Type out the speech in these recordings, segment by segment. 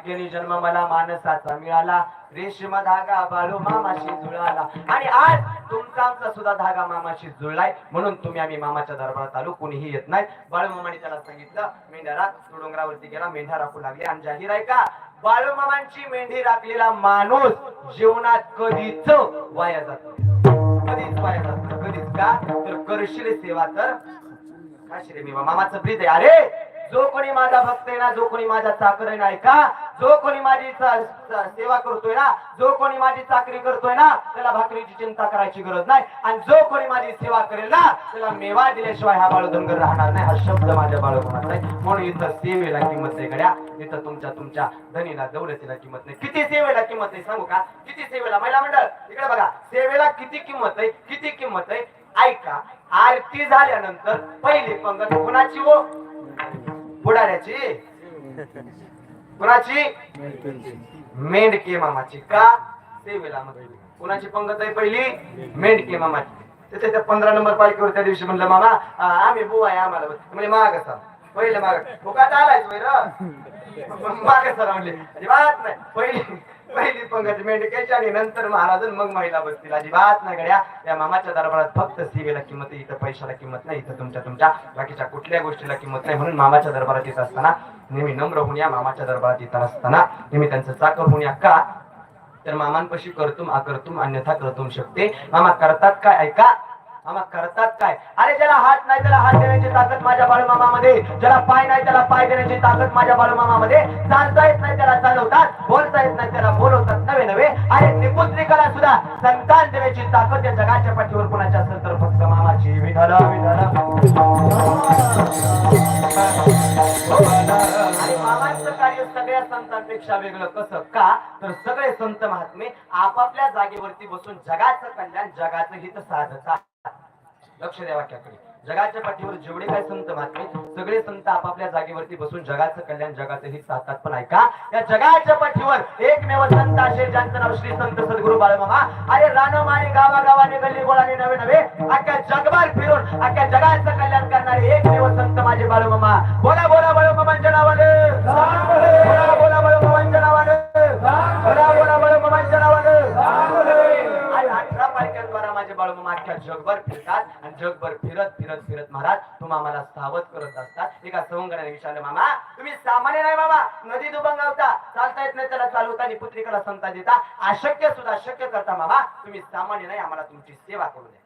भाग्याने जन्म मला मानसाचा मिळाला. रेशीम धागा बाळू मामाशी जुळाला. आणि आज तुमचा आमचा सुद्धा धागा मामाशी जुळलाय. म्हणून तुम्ही आम्ही मामाच्या दरबारात आलो. कोणीही येत नाही. बाळू मामाने त्याला सांगितलं मेंढ्यारा तो डोंगरावरती गेला. मेंढ्या राखू लागले. आणि जाहीर आहे का? बाळू मामांची मेंढी राखलेला माणूस जीवनात कधीच वाया जातो कधीच वाया जातो कधीच का? तर करशील सेवा तर काशी रे मी मामाचं प्रीत आहे. अरे जो कोणी माझा भक्त आहे ना जो कोणी माझा चाकर आहे ना ऐका जो कोणी माझी सेवा करतोय ना जो कोणी माझी चाकरी करतोय ना त्याला भाकरीची चिंता करायची गरज नाही. आणि जो कोणी माझी सेवा करेल ना त्याला मेवा दिल्याशिवाय हा बाळूधनगर राहणार नाही. हा शब्द माझ्या बाळूपणात नाही. म्हणून इथं सेवेला किंमत नाही गड्या. इथं तुमच्या तुमच्या धनीला दौलतीला किंमत नाही. किती सेवेला किंमत आहे सांगू का? किती सेवेला महिला मंडळ इकडे बघा. सेवेला किती किंमत आहे? किती किंमत आहे? ऐका आरती झाल्यानंतर पहिली पंगत कुणाची हो? पुढाऱ्याची कुणाची? मेंढके मामाची. का? सेवेला कुणाची पंगत आहे पहिली? मेंढके मामाची. त्याच्या त्या पंधरा नंबर पालिकेवर त्या दिवशी म्हणलं मामा आम्ही बुवा आहे आम्हाला. म्हणजे माग असा पहिले माग. फुकाट हो आलाय माग सर म्हणले. अजिबात नाही. पहिली पहिली पंगत मेंढक्याची आणि नंतर महाराज मग महिला बसतील. अजिबात ना गड्या या मामाच्या दरबारात फक्त सेवेला किंमत इथं पैशाला किंमत नाही इथं तुमच्या तुमच्या बाकीच्या कुठल्या गोष्टीला किंमत नाही. म्हणून मामाच्या दरबारात येत असताना नेहमी नम्र होऊन या मामाच्या दरबारात येत असताना नेहमी त्यांचं चाकर होऊन या. का? तर मामांपाशी करतुम अकर्तुम अन्यथा करतुम शकते. मामा करतात काय? ऐका. मामा करतात काय? अरे ज्याला हात नाही त्याला हात देण्याची ताकद माझ्या बाळूमामामध्ये. ज्याला पाय नाही त्याला पाय देण्याची ताकद माझ्या बाळूमामामध्ये. चालता येत नाही त्याला चालवतात बोलता येत नाही त्याला बोलवतात नवे नवे. अरे निपुत्रिकाला सुद्धा संतान देण्याची ताकद या जगाच्या पाठीवर कोणाच्या असेल तर फक्त मामाची. विधाला कार्य सगळ्या संतांपेक्षा वेगळं कसं? का? तर सगळे संत महात्मे आपापल्या जागेवरती बसून जगाचं कल्याण जगाचं हित साधतात. लक्ष द्या वाक्याकडे. जगाच्या पाठीवर जेवढे काय संत महात्मे सगळे संत आपापल्या जागेवरती बसून जगाचं कल्याण जगाचं हित साधतात पण ऐका. या जगाच्या पाठीवर एकमेव संत असेल ज्यांचं नाव श्री संत सद्गुरु बाळमामा. अरे रानमाने गावागावाने गल्ली गोळाने नवे नवे. अख्ख्या जगभर फिरून अख्ख्या जगाचं कल्याण करणारे एकमेव संत माझे बाळमामा. बोला बोला बाळमामांच्या नावाने. अठरा पालख्यांद्वारा माझे बाळू अख्ख्या जगभर फिरतात. आणि जगभर फिरत फिरत फिरत महाराज तुम्ही आम्हाला सावध करत असतात. एका सवंगणाने विचारलं मामा तुम्ही सामान्य नाही मामा नदी दुबंगावता चालता येत नाही त्याला चालवता आणि पुत्रिकाला संता देता. अशक्य सुद्धा शक्य करता मामा. तुम्ही सामान्य नाही आम्हाला तुमची सेवा करू द्या.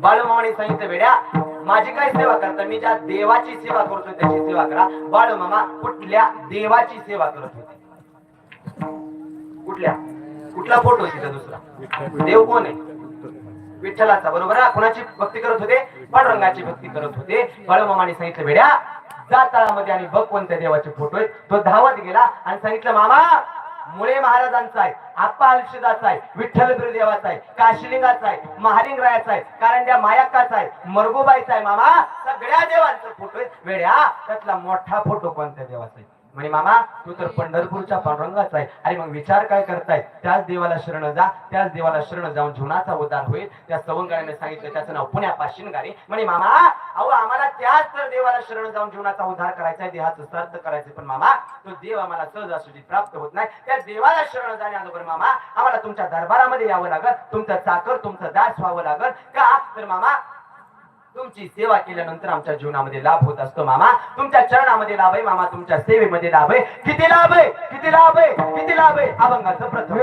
बाळूमामाने सांगितलं वेड्या माझी काय सेवा करता? मी ज्या देवाची सेवा करतो त्याची सेवा करा. बाळूमामा कुठल्या देवाची सेवा करत होते? कुठल्या? कुठला फोटो तिचा दुसरा? देव कोण आहे? विठ्ठलाचा बरोबर कोणाची भक्ती करत होते? पांडुरंगाची भक्ती करत होते. बाळूमामाने सांगितलं भेड्या जातळामध्ये आणि भगवंत देवाचे फोटो आहेत. तो धावत गेला आणि सांगितलं मामा मुळे महाराजांचा आहे आप्पा अल्शिदाचा आहे विठ्ठल देवाचा आहे काशिलिंगाचा आहे महालिंगरायाचा आहे कारण त्या मायाक्काचा आहे मरगोबाईचा आहे मामा सगळ्या देवांचा फोटो आहे वेड्या त्यातला मोठा फोटो कोणत्या देवाचा आहे? म्हणे मामा तू तर पंढरपूरच्या पांडुरंगाचा आहे. अरे मग विचार काय करताय? त्याच देवाला शरण जा. त्याच देवाला शरण जाऊन जीवनाचा उद्धार होईल. त्या सवंगाने सांगितलं त्याचं नाव पुण्या पाशिनगारी म्हणे मामा अहो आम्हाला त्याच तर देवाला शरण जाऊन जीवनाचा उद्धार करायचा आहे. देहाचं सर्थ करायचं पण मामा तो देव आम्हाला सहजासुजी प्राप्त होत नाही. त्या देवाला शरण जाण्याबरोबर मामा आम्हाला तुमच्या दरबारामध्ये यावं लागल. तुमचं चाकर तुमचं दास व्हावं लागल. का? तर मामा तुमची सेवा केल्यानंतर आमच्या जीवनामध्ये लाभ होत असतो मामा. तुमच्या चरणामध्ये लाभ आहे मामा. तुमच्या सेवेमध्ये लाभ आहे. किती लाभ आहे? किती लाभ आहे? किती लाभ आहे? अभंगाचं प्रथम.